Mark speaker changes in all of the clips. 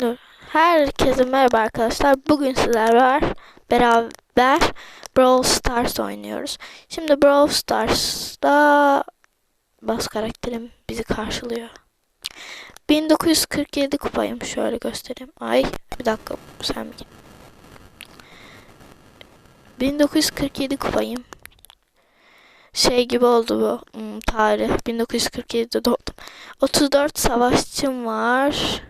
Speaker 1: Dur. Herkese merhaba arkadaşlar. Bugün sizler var beraber Brawl Stars oynuyoruz. Şimdi Brawl Stars'ta bas karakterim bizi karşılıyor. 1947 kupayım. Şöyle göstereyim. Ay bir dakika sen bir 1947 kupayım. Şey gibi oldu bu hmm, tarih. 1947'de doğdum. 34 savaşçım var.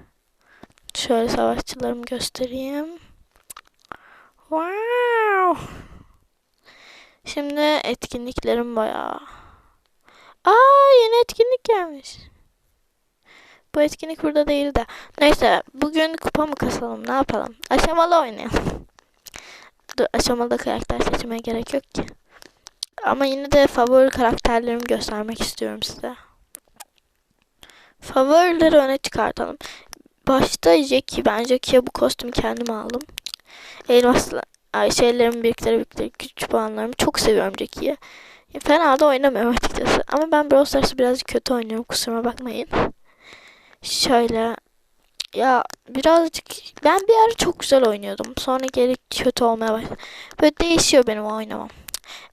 Speaker 1: Şöyle savaşçılarımı göstereyim. Wow. Şimdi etkinliklerim bayağı. Aa yeni etkinlik gelmiş. Bu etkinlik burada değil de. Neyse bugün kupa mı kasalım ne yapalım? Aşamalı oynayalım. Dur aşamalı karakter seçmeye gerek yok ki. Ama yine de favori karakterlerimi göstermek istiyorum size. Favorileri öne çıkartalım. Başta Jackie. Ben Jackie'ye bu kostümü kendim aldım. Elmasla ay şeylerin birlikleri birlikleri güç puanlarımı çok seviyorum Jackie'yi. Fena da oynamıyorum açıkçası. Ama ben Brawl Stars'ı birazcık kötü oynuyorum. Kusuruma bakmayın. Şöyle ya birazcık ben bir ara çok güzel oynuyordum. Sonra geri kötü olmaya başladı. Böyle değişiyor benim oynamam.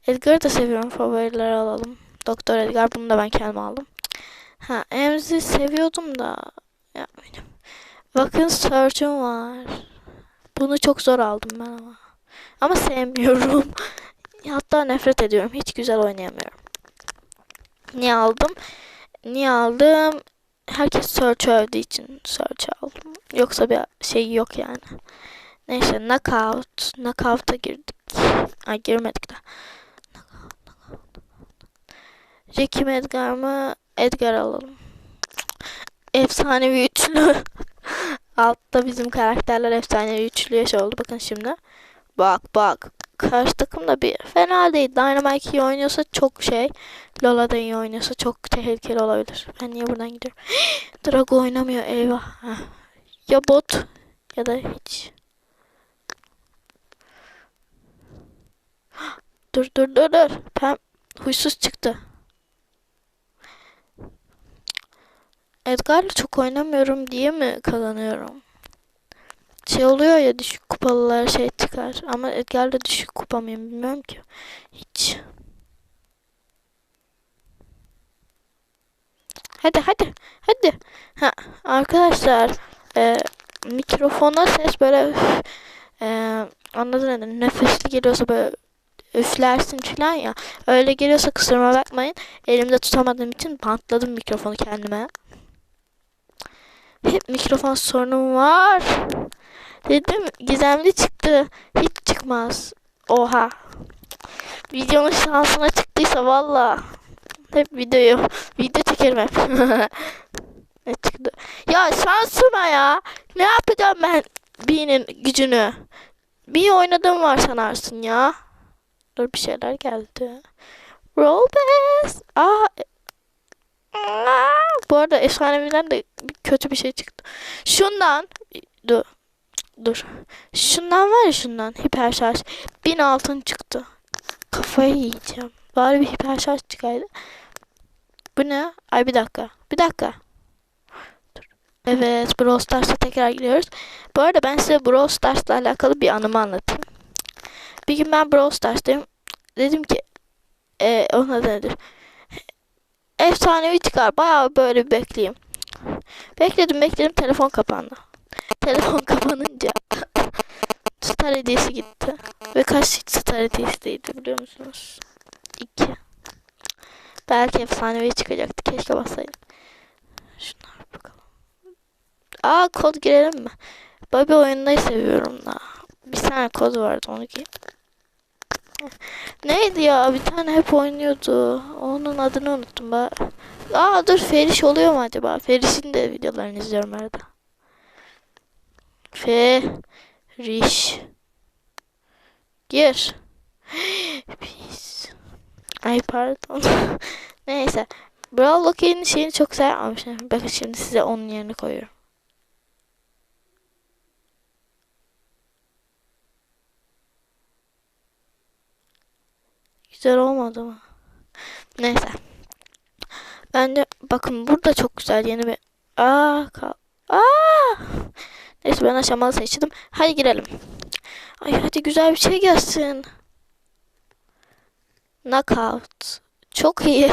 Speaker 1: Edgar'ı da seviyorum. Favorileri alalım. Doktor Edgar bunu da ben kendim aldım. Ha Emzi seviyordum da ya benim. Bakın Search'um var. Bunu çok zor aldım ben ama. Ama sevmiyorum. Hatta nefret ediyorum. Hiç güzel oynayamıyorum. Niye aldım? Niye aldım? Herkes Search övdüğü için Search aldım. Yoksa bir şey yok yani. Neyse Knockout. Knockout'a girdik. Ay girmedik de. Knockout. Jackie mi Edgar mı? Edgar alalım. Efsanevi üçlü. Altta bizim karakterler efsanevi üçlü yaş oldu. Bakın şimdi. Bak bak. Karşı takım da bir fena değil. Dynamite iyi oynuyorsa çok şey. Lola da iyi oynuyorsa çok tehlikeli olabilir. Ben niye buradan gidiyorum? Drago oynamıyor eyvah. Ya bot ya da hiç. Dur dur dur dur. Pem huysuz çıktı. Edgar'la çok oynamıyorum diye mi kazanıyorum? Şey oluyor ya düşük kupalılar şey çıkar. Ama Edgar'la düşük kupa mıyım bilmiyorum ki. Hiç. Hadi hadi hadi. Ha, arkadaşlar e, mikrofona ses böyle e, anladın mı? Nefesli geliyorsa böyle üflersin falan ya. Öyle geliyorsa kusuruma bakmayın. Elimde tutamadığım için bantladım mikrofonu kendime. Hep mikrofon sorunum var. Dedim gizemli çıktı. Hiç çıkmaz. Oha. Videonun şansına çıktıysa valla. Hep videoyu. Video çekerim hep. ne çıktı? Ya şansıma ya. Ne yapacağım ben B'nin gücünü? Bir oynadığım var sanarsın ya. Dur bir şeyler geldi. Roll pass. Aa. Bu arada efsaneviden de kötü bir şey çıktı. Şundan dur. Dur. Şundan var ya şundan hiper şarj. Bin altın çıktı. Kafayı yiyeceğim. Bari bir hiper şarj çıkaydı. Bu ne? Ay bir dakika. Bir dakika. Dur. Evet Brawl Stars'a tekrar giriyoruz. Bu arada ben size Brawl Stars'la alakalı bir anımı anlatayım. Bir gün ben Brawl Stars'tayım. Dedim ki e, adı nedir? Efsanevi çıkar. Bayağı böyle bekleyeyim. Bekledim bekledim telefon kapandı. Telefon kapanınca star hediyesi gitti. Ve kaç star hediyesiydi biliyor musunuz? İki. Belki efsanevi çıkacaktı. Keşke bassaydım. Şunlar bakalım. Aa kod girelim mi? Bobby oyunları seviyorum da. Bir tane kod vardı onu ki. Neydi ya? Bir tane hep oynuyordu. Onun adını unuttum ben. Aa dur Feriş oluyor mu acaba? Feriş'in de videolarını izliyorum arada. Feriş. Gir. Pis. Ay pardon. Neyse. Brawl Lockie'nin şeyini çok sevmemişim. Bakın şimdi size onun yerine koyuyorum. Güzel olmadı mı? Neyse. Ben de bakın burada çok güzel yeni bir Aa, kal Aa! Neyse ben aşamalı seçtim. Hadi girelim. Ay hadi güzel bir şey gelsin. Knockout. Çok iyi.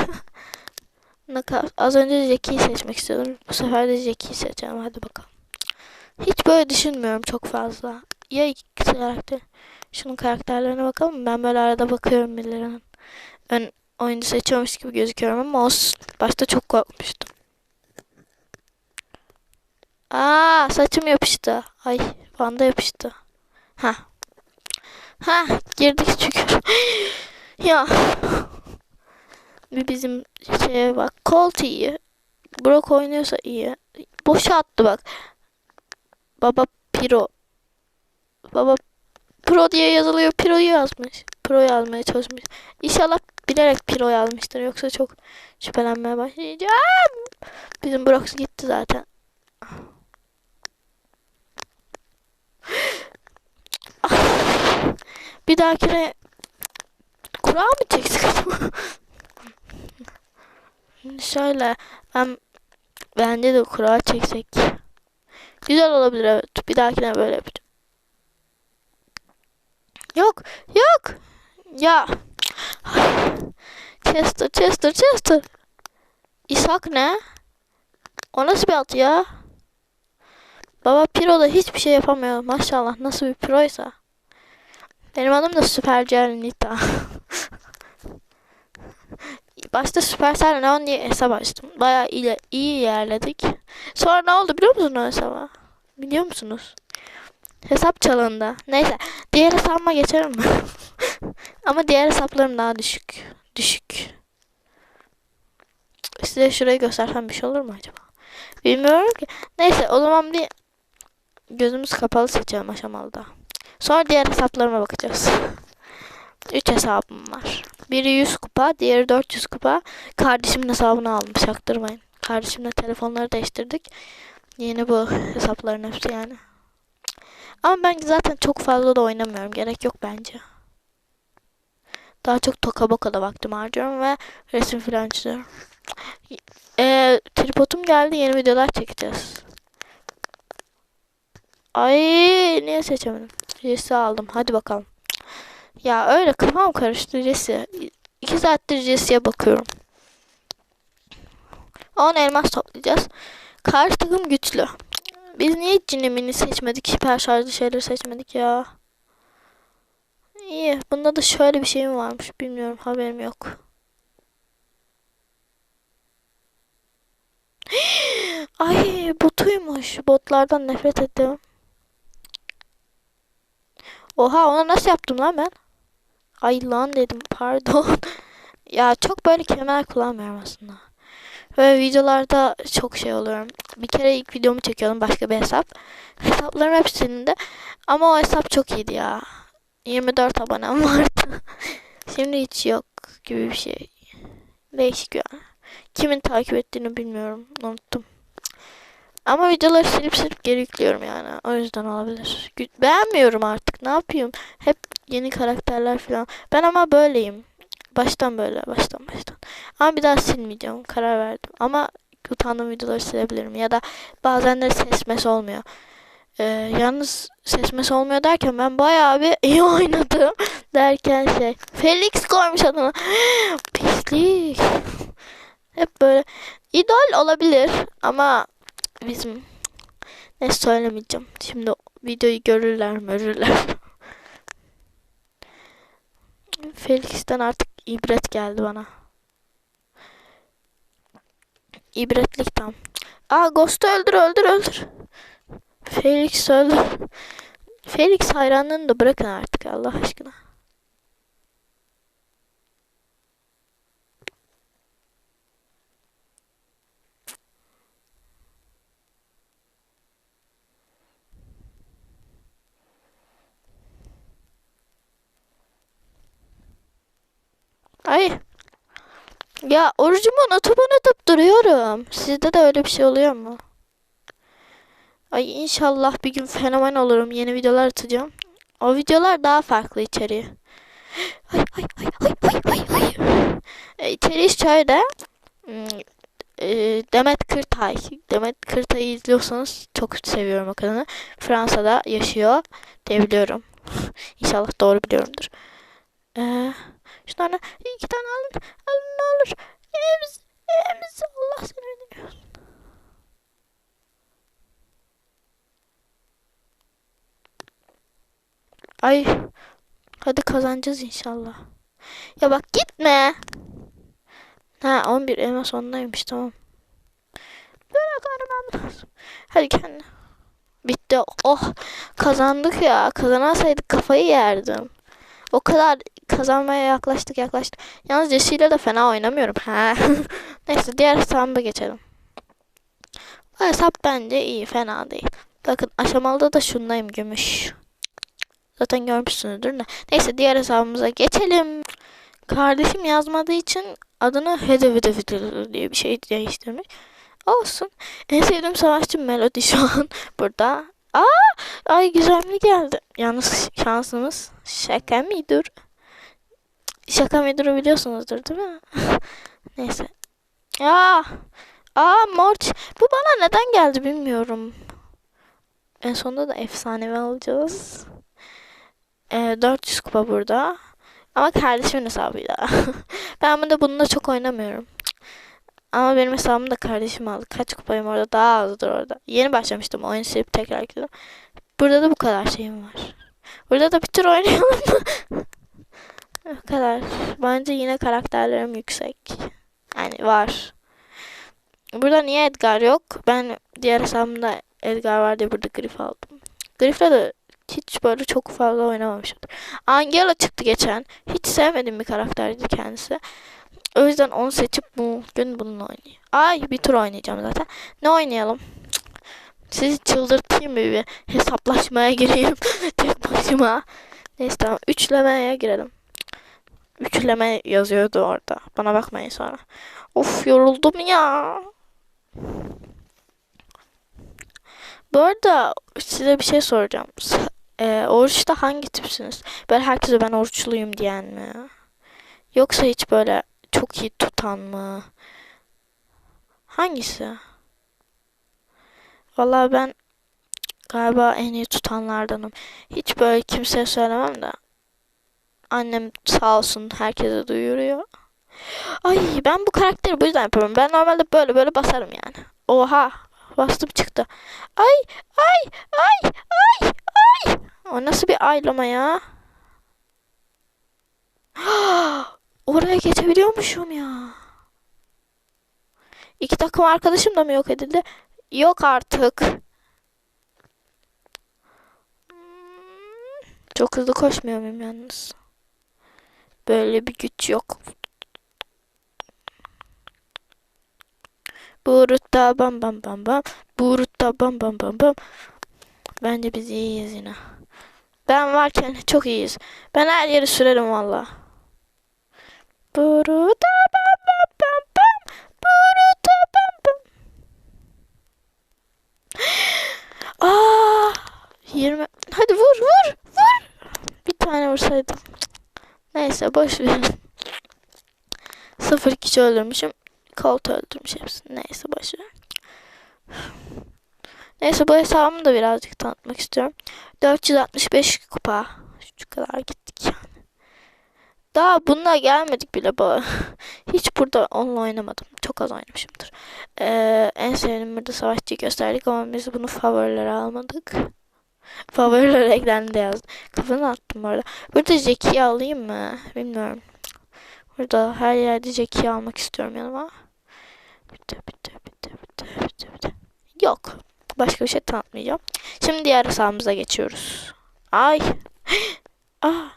Speaker 1: Knockout. Az önce Jackie'yi seçmek istiyordum. Bu sefer de Jackie'yi seçeceğim. Hadi bakalım. Hiç böyle düşünmüyorum çok fazla. Ya iki karakter. Şunun karakterlerine bakalım. Ben böyle arada bakıyorum birilerinin. Ön oyuncu seçiyormuş gibi gözüküyorum ama olsun. Başta çok korkmuştum. Aa saçım yapıştı. Ay banda yapıştı. Ha. Ha girdik şükür. ya. Bir bizim şeye bak. Colt iyi. Brock oynuyorsa iyi. Boşa attı bak. Baba Piro. Baba Pro diye yazılıyor. Piro'yu yazmış. Pro yazmaya çalışmış. İnşallah bilerek Piro yazmıştır. Yoksa çok şüphelenmeye başlayacağım. Bizim Brox gitti zaten. Bir dahakine kura mı çeksek? Şöyle ben bence de kura çeksek. Güzel olabilir evet. Bir dahakine böyle yapacağım. Yok. Yok. Ya. Chester, Chester, Chester. İshak ne? O nasıl bir at ya? Baba Piro da hiçbir şey yapamıyor. Maşallah nasıl bir Piro'ysa. Benim adım da Süpercell Nita. Başta Supercell Neon diye hesap açtım. Bayağı iyi, iyi ilerledik. Sonra ne oldu biliyor musunuz o hesaba? Biliyor musunuz? Hesap çalındı. Neyse. Diğer hesabıma geçerim mi? Ama diğer hesaplarım daha düşük. Düşük. Size şurayı göstersem bir şey olur mu acaba? Bilmiyorum ki. Neyse o zaman bir gözümüz kapalı seçelim aşamalıda. Sonra diğer hesaplarıma bakacağız. 3 hesabım var. Biri 100 kupa, diğeri 400 kupa. Kardeşimin hesabını aldım, çaktırmayın. Kardeşimle telefonları değiştirdik. Yeni bu hesapların hepsi yani. Ama ben zaten çok fazla da oynamıyorum. Gerek yok bence. Daha çok toka boka da vaktim harcıyorum ve resim falan çiziyorum. Ee, tripodum geldi. Yeni videolar çekeceğiz. Ay niye seçemedim? Jesse aldım. Hadi bakalım. Ya öyle kafam karıştı Jesse. İki saattir Jesse'ye bakıyorum. 10 elmas toplayacağız. Karşı takım güçlü. Biz niye cinemini seçmedik? Hiper şarjlı şeyleri seçmedik ya. İyi. Bunda da şöyle bir şey mi varmış bilmiyorum. Haberim yok. Ay botuymuş. Botlardan nefret ettim. Oha onu nasıl yaptım lan ben? Ay lan dedim pardon. ya çok böyle kemer kullanmıyorum aslında. Böyle videolarda çok şey oluyorum. Bir kere ilk videomu çekiyordum başka bir hesap. Hesaplarım hep silindi. Ama o hesap çok iyiydi ya. 24 abonem vardı. Şimdi hiç yok gibi bir şey. Değişik ya. Kimin takip ettiğini bilmiyorum. Unuttum. Ama videoları silip silip geri yüklüyorum yani. O yüzden olabilir. Beğenmiyorum artık. Ne yapayım? Hep yeni karakterler falan. Ben ama böyleyim. Baştan böyle. Baştan baştan. Ama bir daha silmeyeceğim. Karar verdim. Ama utandığım videoları silebilirim. Ya da bazen de sesmesi olmuyor. Ee, yalnız sesmesi olmuyor derken ben bayağı bir iyi oynadım. Derken şey. Felix koymuş adına. Pislik. Hep böyle. idol olabilir. Ama bizim ne söylemeyeceğim. Şimdi videoyu görürler görürler. Felix'ten artık ibret geldi bana. İbretlik tam. Aa Ghost'u öldür öldür öldür. Felix öldür. Felix hayranlığını da bırakın artık Allah aşkına. Ay. Ya orucumu unutup unutup duruyorum. Sizde de öyle bir şey oluyor mu? Ay inşallah bir gün fenomen olurum. Yeni videolar atacağım. O videolar daha farklı içeriği. Ay ay ay ay ay ay ay. E, içeriği şöyle. Hmm, e, Demet Kırtay. Demet Kırtay'ı izliyorsanız çok seviyorum o kadını. Fransa'da yaşıyor diyebiliyorum. İnşallah doğru biliyorumdur. Ee, şunlardan iki tane alın. Alın ne olur. Evimiz, evimiz Allah seni biliyor. Ay. Hadi kazanacağız inşallah. Ya bak gitme. Ha 11 elma sonundaymış tamam. Böyle lazım. Hadi kendine. Bitti. Oh kazandık ya. Kazanamasaydık kafayı yerdim. O kadar kazanmaya yaklaştık yaklaştık. Yalnız Jesse'yle de fena oynamıyorum. Ha. Neyse diğer hesabıma geçelim. Bu hesap bence iyi fena değil. Bakın aşamalıda da şundayım gümüş. Zaten görmüşsünüzdür de. Neyse diğer hesabımıza geçelim. Kardeşim yazmadığı için adını Hede Vede Vede diye bir şey değiştirmiş. Olsun. En sevdiğim savaşçı Melody şu an burada. Aa, ay güzel geldi. Yalnız şansımız şaka mıdır? Şaka mıdır biliyorsunuzdur değil mi? Neyse. Aa, aa Morç. Bu bana neden geldi bilmiyorum. En sonunda da efsanevi alacağız. Ee, 400 kupa burada. Ama kardeşimin hesabıyla. ben bunu da bununla çok oynamıyorum. Ama benim hesabımı da kardeşim aldı. Kaç kupayım orada? Daha azdır orada. Yeni başlamıştım. Oyun silip tekrar girdim. Burada da bu kadar şeyim var. Burada da bir tur oynayalım mı? bu kadar. Bence yine karakterlerim yüksek. Yani var. Burada niye Edgar yok? Ben diğer hesabımda Edgar var diye burada Grif aldım. Grif'le de hiç böyle çok fazla oynamamışımdır. Angela çıktı geçen. Hiç sevmediğim bir karakterdi kendisi. O yüzden onu seçip bugün bununla oynayayım. Ay bir tur oynayacağım zaten. Ne oynayalım? Sizi çıldırtayım mı bir hesaplaşmaya gireyim tek başıma. Neyse tamam. Üçlemeye girelim. Üçleme yazıyordu orada. Bana bakmayın sonra. Of yoruldum ya. Bu arada size bir şey soracağım. Ee, oruçta hangi tipsiniz? Böyle herkese ben oruçluyum diyen mi? Yoksa hiç böyle çok iyi tutan mı? Hangisi? Vallahi ben galiba en iyi tutanlardanım. Hiç böyle kimseye söylemem de. Annem sağ olsun herkese duyuruyor. Ay ben bu karakteri bu yüzden yapıyorum. Ben normalde böyle böyle basarım yani. Oha bastım çıktı. Ay ay ay ay ay. O nasıl bir aylama ya? Oraya geçebiliyormuşum ya. İki takım arkadaşım da mı yok edildi? Yok artık. Çok hızlı koşmuyor muyum yalnız? Böyle bir güç yok. Burutta bam bam bam bam. Burutta bam bam bam bam. Bence biz iyiyiz yine. Ben varken çok iyiyiz. Ben her yeri sürerim valla. Burutta bam bam bam bam. Burutta bam bam. Aa, 20. Hadi vur vur vur. Bir tane vursaydım. Neyse boş ver. Sıfır kişi öldürmüşüm. Colt öldürmüş hepsini. Neyse boş ver. Neyse bu hesabımı da birazcık tanıtmak istiyorum. 465 kupa. Şu kadar gittik yani. Daha bununla gelmedik bile bu. Hiç burada onunla oynamadım. Çok az oynamışımdır. Ee, en sevdiğim burada savaşçıyı gösterdik ama biz bunu favorilere almadık. Favoriler eklendi yazdı. Kafanı attım orada. Burada Jackie'yi alayım mı? Bilmiyorum. Burada her yerde Jackie'yi almak istiyorum yanıma. Bitti bitti bitti bitti bitti bitti. Yok. Başka bir şey tanıtmayacağım. Şimdi diğer hesabımıza geçiyoruz. Ay. ah.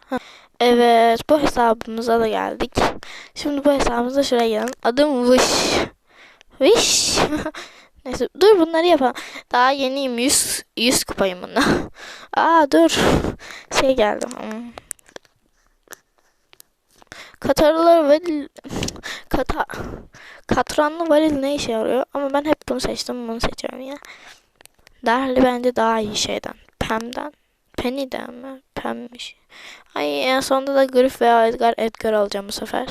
Speaker 1: Evet bu hesabımıza da geldik. Şimdi bu hesabımıza şuraya gelin. Adım Wish. Wish. Neyse dur bunları yapalım. Daha yeniyim 100, 100 kupayım bunda. Aa dur. Şey geldi. Hmm. Katarlı varil kata katranlı varil ne işe yarıyor? Ama ben hep bunu seçtim. Bunu seçiyorum ya. Derli bence daha iyi şeyden. Pem'den. Penny'den mi? Pem'miş. Ay en sonunda da Griff veya Edgar Edgar alacağım bu sefer.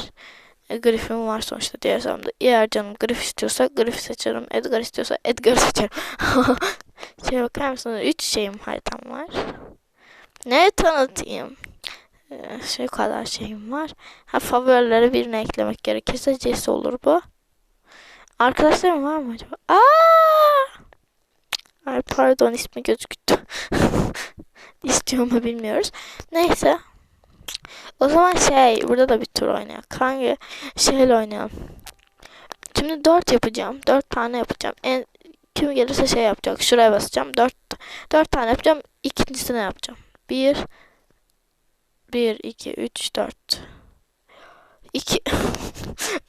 Speaker 1: E, Griffin var sonuçta diğer hesabımda. Eğer canım Griff istiyorsa Griff seçerim. Edgar istiyorsa Edgar seçerim. Şeye bakar mısınız? Üç şeyim haritam var. Ne tanıtayım? Ee, şey kadar şeyim var. Ha favorilere birini eklemek gerekirse Jesse olur bu. Arkadaşlarım var mı acaba? Aa! Ay pardon ismi gözüktü. İstiyor mu bilmiyoruz. Neyse. O zaman şey burada da bir tur oynayalım. Hangi şeyle oynayalım. Şimdi dört yapacağım. Dört tane yapacağım. En kim gelirse şey yapacak. Şuraya basacağım. Dört, dört tane yapacağım. İkincisini yapacağım. Bir, bir, iki, üç, dört. İki.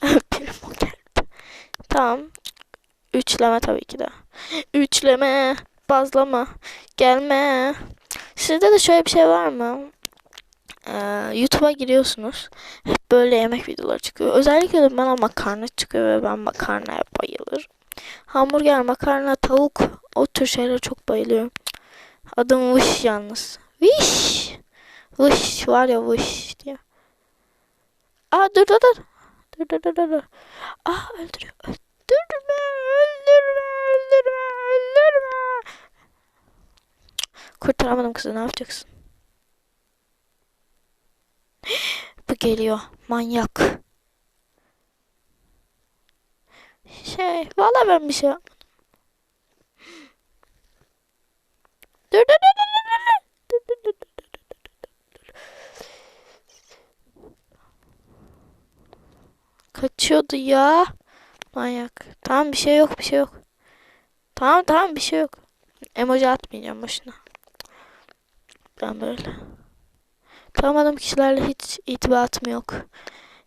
Speaker 1: bir o geldi. Tamam. Üçleme tabii ki de. Üçleme, bazlama, gelme. Sizde de şöyle bir şey var mı? Ee, YouTube'a giriyorsunuz. Hep böyle yemek videoları çıkıyor. Özellikle de bana makarna çıkıyor ve ben makarnaya bayılırım. Hamburger, makarna, tavuk o tür şeylere çok bayılıyorum. Adım Wish yalnız. Wish. Wish var ya Wish diye. Aa dur dur dur. Dur dur dur dur. Aa öldürüyor. Öldürme, öldürme, öldürme, öldürme. Kurtaramadım kızı ne yapacaksın? Bu geliyor manyak. Şey valla ben bir şey yapmadım. Dur dur dur dur Kaçıyordu ya. Manyak. Tamam bir şey yok bir şey yok. Tamam tamam bir şey yok. Emoji atmayacağım boşuna. Ben böyle. Tanımadığım kişilerle hiç irtibatım yok.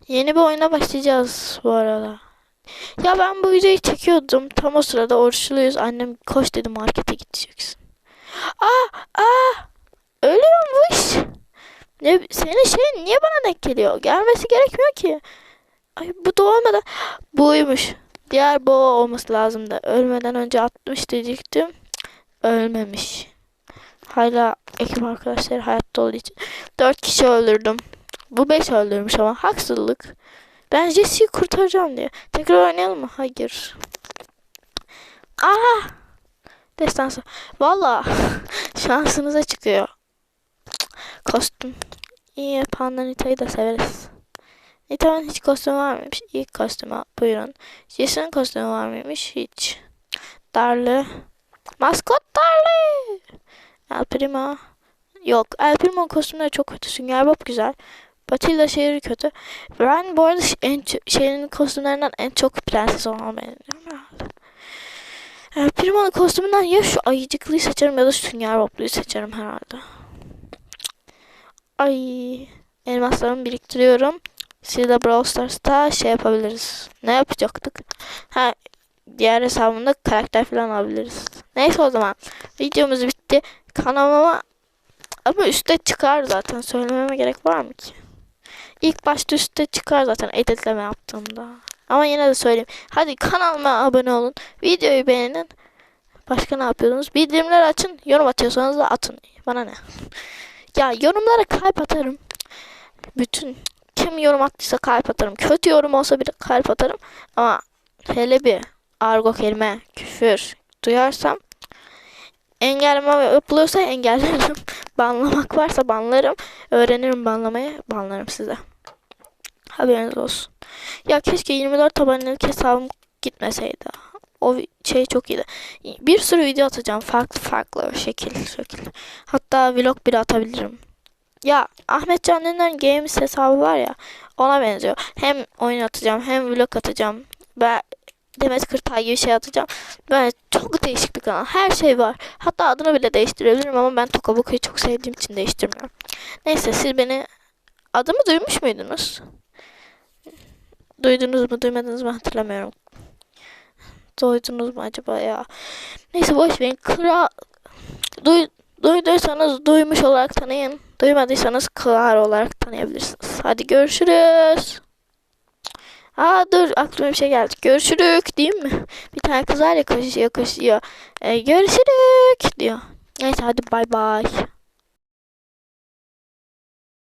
Speaker 1: Yeni bir oyuna başlayacağız bu arada. Ya ben bu videoyu çekiyordum. Tam o sırada oruçluyuz. Annem koş dedi markete gideceksin. Aa, aa, ölüyormuş. Ne, senin şey niye bana denk geliyor? Gelmesi gerekmiyor ki. Ay bu doğmadan. Buymuş. Diğer boğa olması lazımdı. Ölmeden önce atmış diyecektim. Ölmemiş. Hala ekip arkadaşları hayatta olduğu için. Dört kişi öldürdüm. Bu beş öldürmüş ama haksızlık. Ben Jesse'yi kurtaracağım diye. Tekrar oynayalım mı? Hayır. Aha! Destansı. Valla şansınıza çıkıyor. Kostüm. İyi Panda Nita'yı da severiz. Nita'nın hiç kostümü var mıymış? İlk kostümü buyurun. Jesse'nin kostümü var mıymış? Hiç. Darlı. Maskot Darlı. El Primo. Yok. El Primo kostümleri çok kötü. Sünger Bob güzel. Batilda şehri kötü. Ben bu arada en şeyin kostümlerinden en çok prenses olan beğeniyorum. El Primo'nun kostümünden ya şu ayıcıklıyı seçerim ya da şu Sünger Bob'luyu seçerim herhalde. Ay elmaslarımı biriktiriyorum. Siz Brawl Stars'ta şey yapabiliriz. Ne yapacaktık? Ha diğer hesabımda karakter falan alabiliriz. Neyse o zaman videomuz bitti. Kanalıma ama üstte çıkar zaten. Söylememe gerek var mı ki? İlk başta üstte çıkar zaten editleme yaptığımda. Ama yine de söyleyeyim. Hadi kanalıma abone olun. Videoyu beğenin. Başka ne yapıyordunuz? Bildirimleri açın. Yorum atıyorsanız da atın. Bana ne? Ya yorumlara kalp atarım. Bütün kim yorum attıysa kalp atarım. Kötü yorum olsa bile kalp atarım. Ama hele bir argo kelime, küfür duyarsam engelleme yapılıyorsa engellerim. Banlamak varsa banlarım. Öğrenirim banlamayı. Banlarım size. Haberiniz olsun. Ya keşke 24 abonelik hesabım gitmeseydi. O şey çok iyiydi. Bir sürü video atacağım. Farklı farklı şekil şekil. Hatta vlog bile atabilirim. Ya Ahmet Can Dündar'ın Games hesabı var ya ona benziyor. Hem oyun atacağım hem vlog atacağım. Ben Demet Kırtay gibi şey atacağım. Böyle çok değişik bir kanal. Her şey var. Hatta adını bile değiştirebilirim ama ben Tokaboku'yu çok sevdiğim için değiştirmiyorum. Neyse siz beni adımı duymuş muydunuz? Duydunuz mu duymadınız mı hatırlamıyorum. Duydunuz mu acaba ya? Neyse boş verin. Kral Duy, duyduysanız duymuş olarak tanıyın. Duymadıysanız kral olarak tanıyabilirsiniz. Hadi görüşürüz. Aa dur aklıma bir şey geldi. Görüşürük değil mi? Bir tane kız var ya koşuyor koşuyor. Ee, görüşürük diyor. Neyse hadi bay bay.